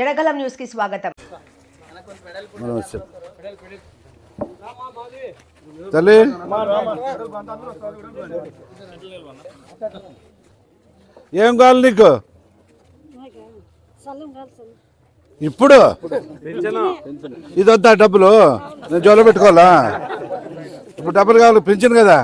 జనగలం న్యూస్కి స్వాగతం. తల్లి. ఏం కావాలి నీకు? ఇప్పుడు? ఇది వద్దా డబ్బులు? నేను జోలో పెట్టుకోవాలా? ఇప్పుడు డబ్బులు కావాలి పెంచింది కదా.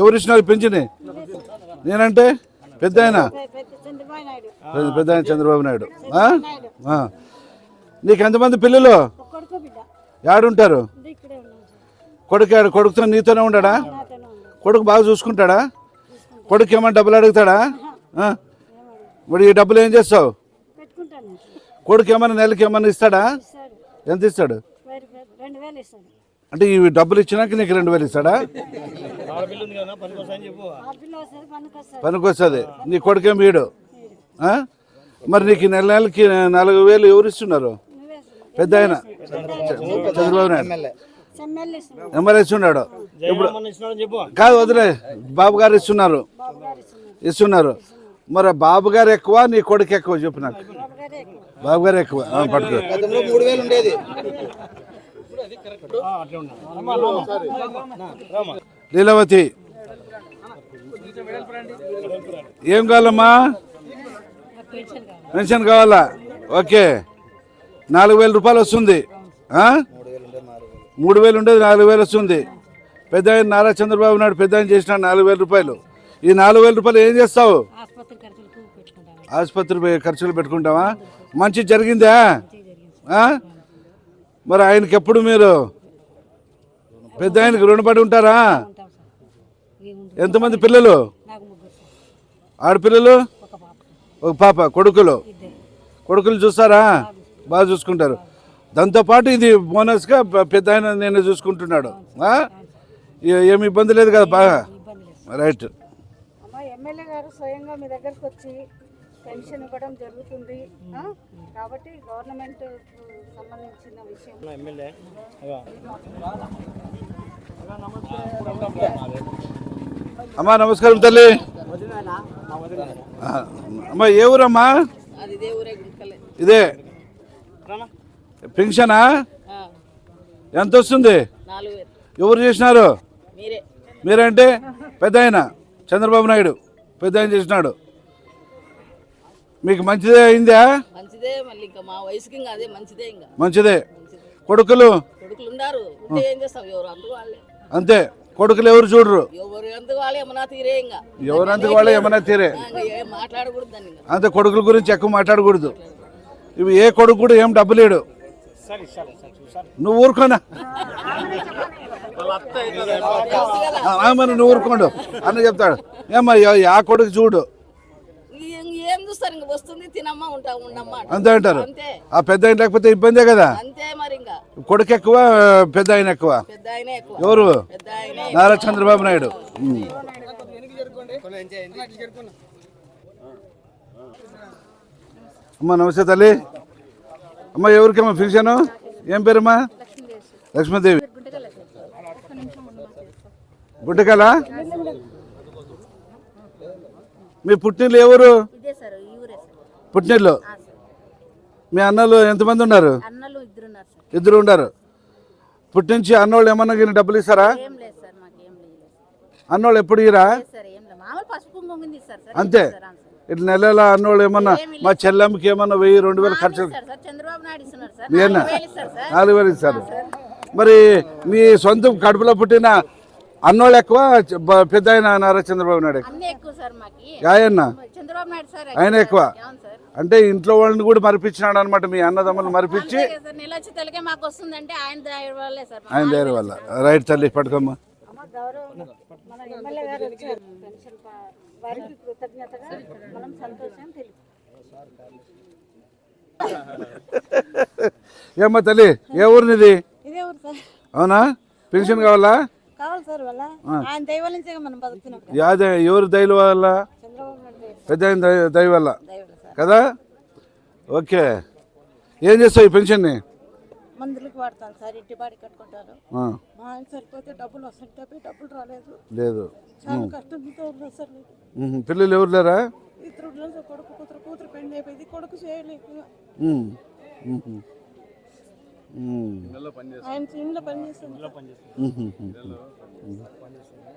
ఎవరు ఇచ్చినారు పెంచింది నేనంటే? పెద్ద ఆయన? పెద్ద- చంద్రబాబు నాయుడు. ఆ? ఆ. నీకు ఎంతమంది పిల్లలు? యాడుంటారు? సార్ కొడుకు ఆడు కొడుకుతో నీతోనే ఉన్నాం కొడుకు బాగా చూసుకుంటాడా? కొడుకు ఏమైనా డబ్బులు అడుగుతాడా? ఆ? మరి ఈ డబ్బులు ఏం చేస్తావు? పెట్టుకుంటాను. కొడుకు ఏమైనా నెలకి ఏమైనా ఇస్తాడా? ఇస్తాడు. ఎంత ఇస్తాడు? అంటే ఈ డబ్బులు ఇచ్చినాక నీకు రెండు వేలు ఇస్తాడా? పనికి వస్తుంది నీ కొడుకేం వీడు? మరి నీకు నెల నెలకి నాలుగు వేలు ఎవరు ఇస్తున్నారు. పెద్ద ఆయన. చంద్రబాబు నాయుడు. ఎమ్మెల్యే. ఇస్తున్నాడు. ఇప్పుడు కాదు వదిలే. బాబు గారు ఇస్తున్నారు. ఇస్తున్నారు. మరి బాబు గారు ఎక్కువ నీ కొడుకు ఎక్కువ చెప్పు నాకు. బాబు గారే ఎక్కువ. పట్టుకో. గతంలో మూడు వేలు ఉండేది. లీలావతి. ఏం కావాలమ్మా? పెన్షన్ కావాలా. ఓకే. నాలుగు వేల రూపాయలు వస్తుంది? మూడు వేలు ఉండేది నాలుగు వేలు వస్తుంది. పెద్ద ఆయన నారా చంద్రబాబు నాయుడు పెద్ద ఆయన చేసిన నాలుగు వేల రూపాయలు. ఈ నాలుగు వేల రూపాయలు ఏం చేస్తావు? ఆసుపత్రి ఖర్చులు పెట్టుకుంటావా? మంచి జరిగిందా? మరి ఆయనకి ఎప్పుడు మీరు? పెద్ద ఆయనకి రుణపడి ఉంటారా? ఎంతమంది పిల్లలు? ఆడపిల్లలు? ఒక పాప కొడుకులు. కొడుకులు చూస్తారా? బాగా చూసుకుంటారు. దాంతోపాటు ఇది బోనస్గా పెద్ద ఆయన నేను చూసుకుంటున్నాడు. ఏమి ఇబ్బంది లేదు కదా బాగా? రైట్. అమ్మ ఎమ్మెల్యే గారు స్వయంగా మీ దగ్గరకు వచ్చి పెన్షన్ ఇవ్వడం జరుగుతుంది. ఆ? కాబట్టి గవర్నమెంట్ సంబంధించిన విషయం. అమ్మా నమస్కారం తల్లి. అమ్మా ఏ ఊరమ్మా? ఇదే పెన్షనా? ఎంత వస్తుంది ఎవరు చేసినారు? మీరే. మీరంటే? పెద్ద ఆయన చంద్రబాబు నాయుడు. పెద్ద ఆయన చేసినాడు. మీకు మంచిదే అయిందా? మంచిదే కొడుకులు? అంతే. కొడుకులు ఎవరు చూడరు? ఎవరందుకు వాళ్ళు ఏమన్నా తీరే అంతే కొడుకుల గురించి ఎక్కువ మాట్లాడకూడదు. ఇవి ఏ కొడుకు కూడా ఏం డబ్బు లేడు. నువ్వు ఊరుకోనా? మరి నువ్వు ఊరుకోండు. అన్న చెప్తాడు ఏమ్మా యా- ఆ కొడుకు చూడు. చూస్తారు ఇంకా వస్తుంది తినమ్మా ఉంటా ఉండమ్మా అంటారు. అంతే అంటారు. అంతే. ఆ పెద్ద ఆయన లేకపోతే ఇబ్బందే కదా? అంతే మరి ఇంకా. కొడుకు ఎక్కువ పెద్ద ఆయన ఎక్కువ? పెద్ద ఆయనే ఎక్కువ. ఎవరు? పెద్ద ఆయనే నారా చంద్రబాబు నాయుడు. అమ్మా నమస్తే తల్లి. అమ్మ ఎవరికమ్మా ఫిక్షన్? ఏం పేరమ్మా? లక్ష్మీదేవి. గుడ్డకల? మీ పుట్టినీళ్ళు ఎవరు ఇదే సార్ ఈ ఊరే సార్ పుట్టినీళ్ళు? మీ అన్నలు ఎంతమంది ఉన్నారు? ఇద్దరు ఉన్నారు. పుట్టించి అన్నోళ్ళు ఏమన్నా గిన్నె డబ్బులు ఇస్తారా? అన్నోళ్ళు ఎప్పుడు ఇరా అంతే. ఇట్లా నెల నెల అన్నోళ్ళు ఏమన్నా మా చెల్లెమ్మకి ఏమన్నా వెయ్యి రెండు వేలు ఖర్చు నాలుగు వేలు ఇస్తారు మరి మీ సొంత కడుపులో పుట్టిన అన్నోళ్ళు ఎక్కువ పెద్ద ఆయన నారా చంద్రబాబు నాయుడు ఎక్కువ? ఆయన ఎక్కువ అంటే ఇంట్లో వాళ్ళని కూడా మరిపించినాడు అనమాట మీ అన్నదమ్ములు మరిపించి. ఆయన దగ్గర వల్ల రైట్ తల్లి పట్టుకోమ్మా. ఏమ్మా తల్లి ఏ ఊరినిది? ఇదే ఊరు సార్. అవునా? పెన్షన్ కావాలా? ఎవరు దయల వల్ల? పెద్ద దయ వల్ల. కదా? ఓకే. ఏం చేస్తావు ఈ పెన్షన్ని? మందులకు వాడతాను సార్ ఇంటి బాడి కట్టుకుంటారు మా ఆయన సరిపోతే డబ్బులు వస్తుంటే డబ్బులు రాలేదు. లేదు. చాలా కష్టంతో ఉన్నా సార్ పిల్లలు ఎవరు లేరా? ఇద్దరు కొడుకు కూతురు కూతురు పెళ్ళి అయిపోయింది కొడుకు చేయలేక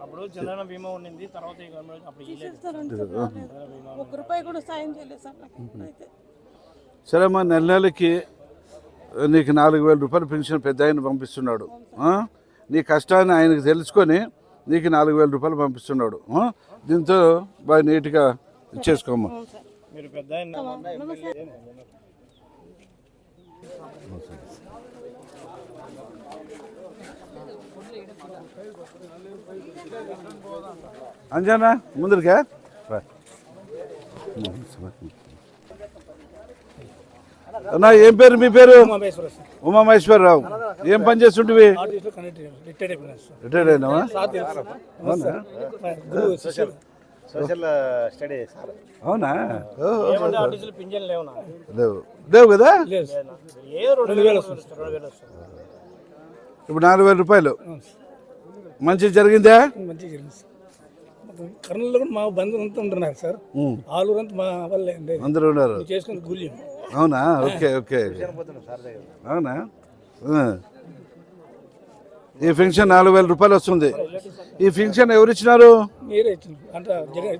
అప్పుడు చంద్రన బీమా ఉండింది తర్వాత. ఒక్క రూపాయి కూడా సాయం చేయలేదు సార్ సరే అమ్మా నెల నెలకి నీకు నాలుగు వేల రూపాయలు పెన్షన్ పెద్ద ఆయన పంపిస్తున్నాడు. ఆ? నీ కష్టాన్ని ఆయనకు తెలుసుకొని నీకు నాలుగు వేల రూపాయలు పంపిస్తున్నాడు. ఆ? దీంతో బాగా నీట్గా ఇచ్చేసుకోమ్మా మీరు పెద్ద ఆయన అంజనా ముందరికా రా. అన్నా ఏం పేరు మీ పేరు ఉమామేశ్వర సార్ ఉమామహేశ్వరరావు ఏం పని చేస్తుంటివి ఆర్టీస్లో కనెక్ట్ రిటైర్డ్ అయిపోయినారు సార్ రిటైర్డ్ అయినావా అవునా గురువు శిష్యుడు సోషల్ స్టడీ సార్ అవునా? లేవు లేవు. కదా? ఇప్పుడు నాలుగు వేల రూపాయలు. మంచి జరిగిందా? కర్నూలులో కూడా మా బంధువులు అంతా ఉంటున్నారు సార్. ఆలూరు అంతా మా వల్లే ఉండేది అందరూ ఉన్నారు. చేసుకుని కూలి అవునా? Okay okay. అవునా? ఆ. ఈ పెన్షన్ నాలుగు వేల రూపాయలు వస్తుంది. ఈ పెన్షన్ ఎవరు ఇచ్చినారు?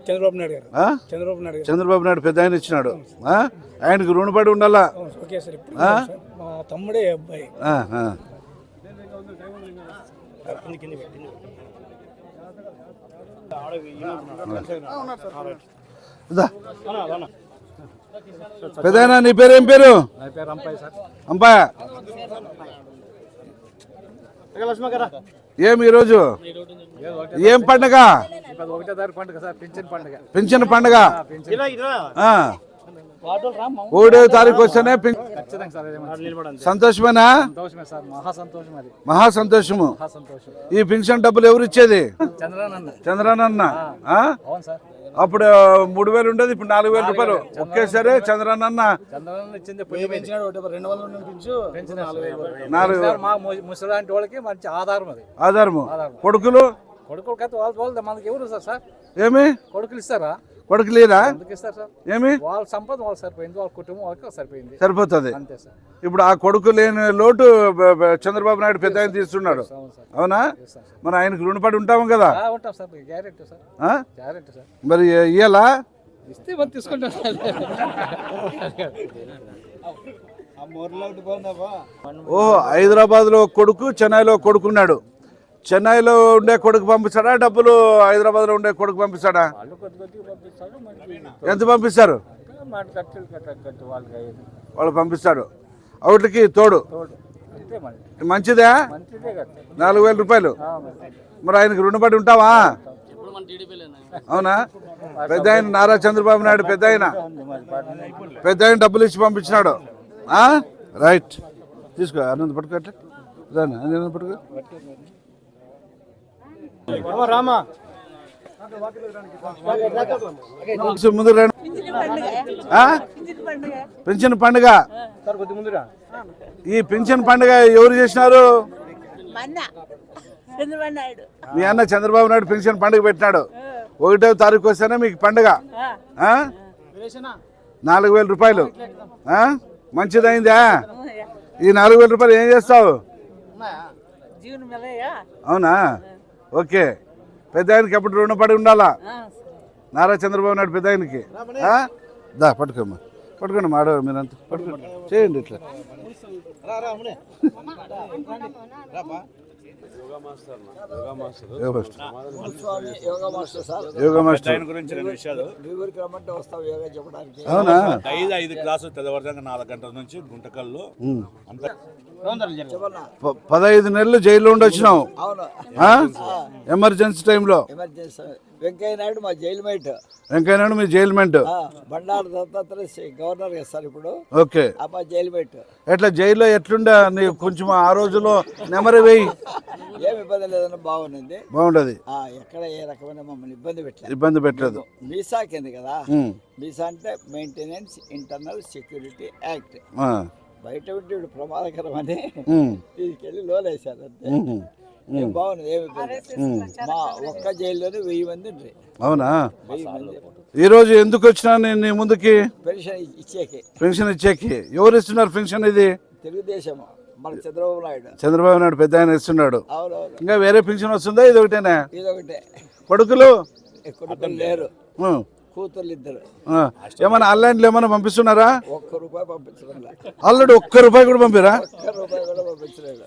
చంద్రబాబు నాయుడు గారు. ఆ? చంద్రబాబు నాయుడు చంద్రబాబు నాయుడు పెద్ద ఆయన ఇచ్చినాడు. ఆ? ఆయనకు రుణపడి ఉండాలా? ఓకే సార్ ఇప్పుడు మా తమ్ముడే అబ్బాయి. ఆయన నీ పేరు ఏం పేరు? అంపాయ ఏం ఈరోజు? ఏం పండగ? పండుగ సార్ పింఛన్ పండుగ. ఒకటో తారీఖు వస్తేనే సంతోషమేనా? సంతోషమే సార్ మహా సంతోషము ఈ పెన్షన్ డబ్బులు ఎవరు ఇచ్చేది? చంద్రనాన్న. చంద్రనన్న. ఆ? అవును సార్. అప్పుడు మూడు వేలు ఉండేది ఇప్పుడు నాలుగు వేల రూపాయలు. ఒకేసారి చంద్రనన్న మంచి ఆధారం అది. ఆధారము. కొడుకులు? కొడుకులు మనకి ఎవరు సార్ సార్? ఏమి? కొడుకులు ఇస్తారా? కొడుకు సార్ ఏమి? వాళ్ళ సంపద వాళ్ళకి సరిపోయింది వాళ్ళ కుటుంబం వాళ్ళకి సరిపోయింది. సరిపోతుంది. అంతే సార్. ఇప్పుడు ఆ కొడుకు లేని లోటు చంద్రబాబు నాయుడు పెద్ద ఆయన తీస్తున్నాడు. అవును మన ఆయనకు రుణపడి ఉంటాము కదా? ఉంటాం సార్ గ్యారెంటీ సార్. ఆ? Guarantee sir. మరి ఇయ్యాలా? ఇస్తే మనం తీసుకుంటాం ఓహో హైదరాబాద్లో కొడుకు చెన్నైలో కొడుకున్నాడు. చెన్నైలో ఉండే కొడుకు పంపిస్తాడా? డబ్బులు హైదరాబాద్లో ఉండే కొడుకు పంపిస్తాడా? ఎంత పంపిస్తారు? వాళ్ళు పంపిస్తాడు. అవుట్లకి తోడు. మంచిదా? నాలుగు వేల రూపాయలు. మరి. ఆయనకు రుణపడి ఉంటావా? అవునా? పెద్ద ఆయన నారా చంద్రబాబు నాయుడు పెద్ద ఆయన. పెద్ద ఆయన డబ్బులు ఇచ్చి పంపించినాడు. ఆ? రైట్. తీసుకో ఆనంద్ పట్టుకో అట్లా. రానా? ఆనంద్ పట్టుకో. ముందు రండి. ఆ? పెన్షన్ పండుగ. సార్ కొద్ది ముందురా ఈ పెన్షన్ పండుగ ఎవరు చేసినారు? మన్న చంద్రబాబు నాయుడు. మీ అన్న చంద్రబాబు నాయుడు పెన్షన్ పండుగ పెట్టినాడు. ఒకటో తారీఖు వస్తేనే మీకు పండుగ. ఆ? నాలుగు వేల రూపాయలు. ఆ? మంచిదైందా? ఈ నాలుగు వేల రూపాయలు ఏం చేస్తావు? అవునా? ఓకే. పెద్ద ఆయనకి ఎప్పుడు రుణపడి ఉండాలా? నారా చంద్రబాబు నాయుడు పెద్ద ఆయనకి ఆ? దా పట్టుకోమ్మా. పట్టుకోండి మా ఆడవారు మీరంతా పట్టుకోండి. చేయండి ఇట్లా. యోగా మాస్టర్. యోగా మాస్టర్. గురించి రెండు విషయాలు. అవునా? ఐదు ఐదు క్లాసులు నాలుగు గంటల నుంచి గుంటకల్లో పదహైదు నెలలు జైల్లో ఉండి వచ్చినావు. ఆ? ఎమర్జెన్సీ టైంలో ఎమర్జెన్సీ వెంకయ్య నాయుడు మా జైలు మేట్ వెంకయ్యనాయుడు మీ జైలు మెంట్ బండారు దత్తాత్రేయ శ్రీ గవర్నర్ సార్ ఇప్పుడు. ఓకే. మా జైలు మేట్ ఎట్లా జైల్లో ఎట్లుండే? కొంచెం ఆ రోజులో నెమరు వేయి. ఏమి ఇబ్బంది లేదని బాగుంది బాగుండదు. ఆ, ఎక్కడ ఏ రకమైన మమ్మల్ని ఇబ్బంది పెట్టలేదు. ఇబ్బంది పెట్టలేదు. మీసా కింద కదా. మీసా అంటే మెయింటెనెన్స్ ఇంటర్నల్ సెక్యూరిటీ యాక్ట్. ఆ. బయట ఉంటే ఇప్పుడు ప్రమాదకరం అని. తీసుకెళ్ళి లోన్ వేశారు అంతే. బాగుంది ఏమి. మా ఒక్క జైల్లోనే వెయ్యి మంది అవునా? వెయ్యి మంది. ఈరోజు ఎందుకు వచ్చినా నేను నీ ముందుకి? పెన్షన్ ఇచ్చేకి. పెన్షన్ ఇచ్చేకి. ఎవరు ఇస్తున్నారు పెన్షన్ ఇది? తెలుగుదేశం చంద్రబాబు నాయుడు. చంద్రబాబు నాయుడు పెద్ద ఆయన ఇస్తున్నాడు ఇంకా వేరే పెన్షన్ వస్తుందా? ఇది ఒకటేనా? ఇదొకటే. కొడుకులు? కొడుకులు లేరు. కూతుర్లు ఇద్దరు. ఏమన్నా ఆన్లైన్లో ఏమైనా పంపిస్తున్నారా? ఒక్క రూపాయి పంపించడం లే. ఆల్రెడీ ఒక్క రూపాయి కూడా పంపిరా? ఒక్క రూపాయి కూడా పంపించలేదు.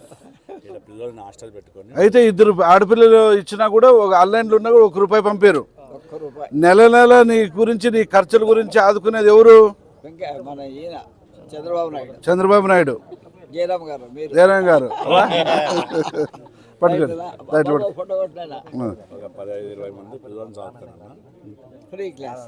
అయితే ఇద్దరు ఆడపిల్లలు ఇచ్చినా కూడా ఒక ఆన్లైన్లో ఉన్నా కూడా ఒక రూపాయి పంపారు. నెల నెల నీ గురించి నీ ఖర్చుల గురించి ఆదుకునేది ఎవరు? ఇంకా మన ఈయన చంద్రబాబు నాయుడు. చంద్రబాబు నాయుడు. జయరామ్ గారు మీరు. జయరాం గారు. పట్టుకోండి. రైట్ పట్టు. ఫోటో కొట్టినా ఆ. ఒక పదహైదు ఇరవై మంది పిల్లల్ని చదువుతానన్నా ఫ్రీ క్లాస్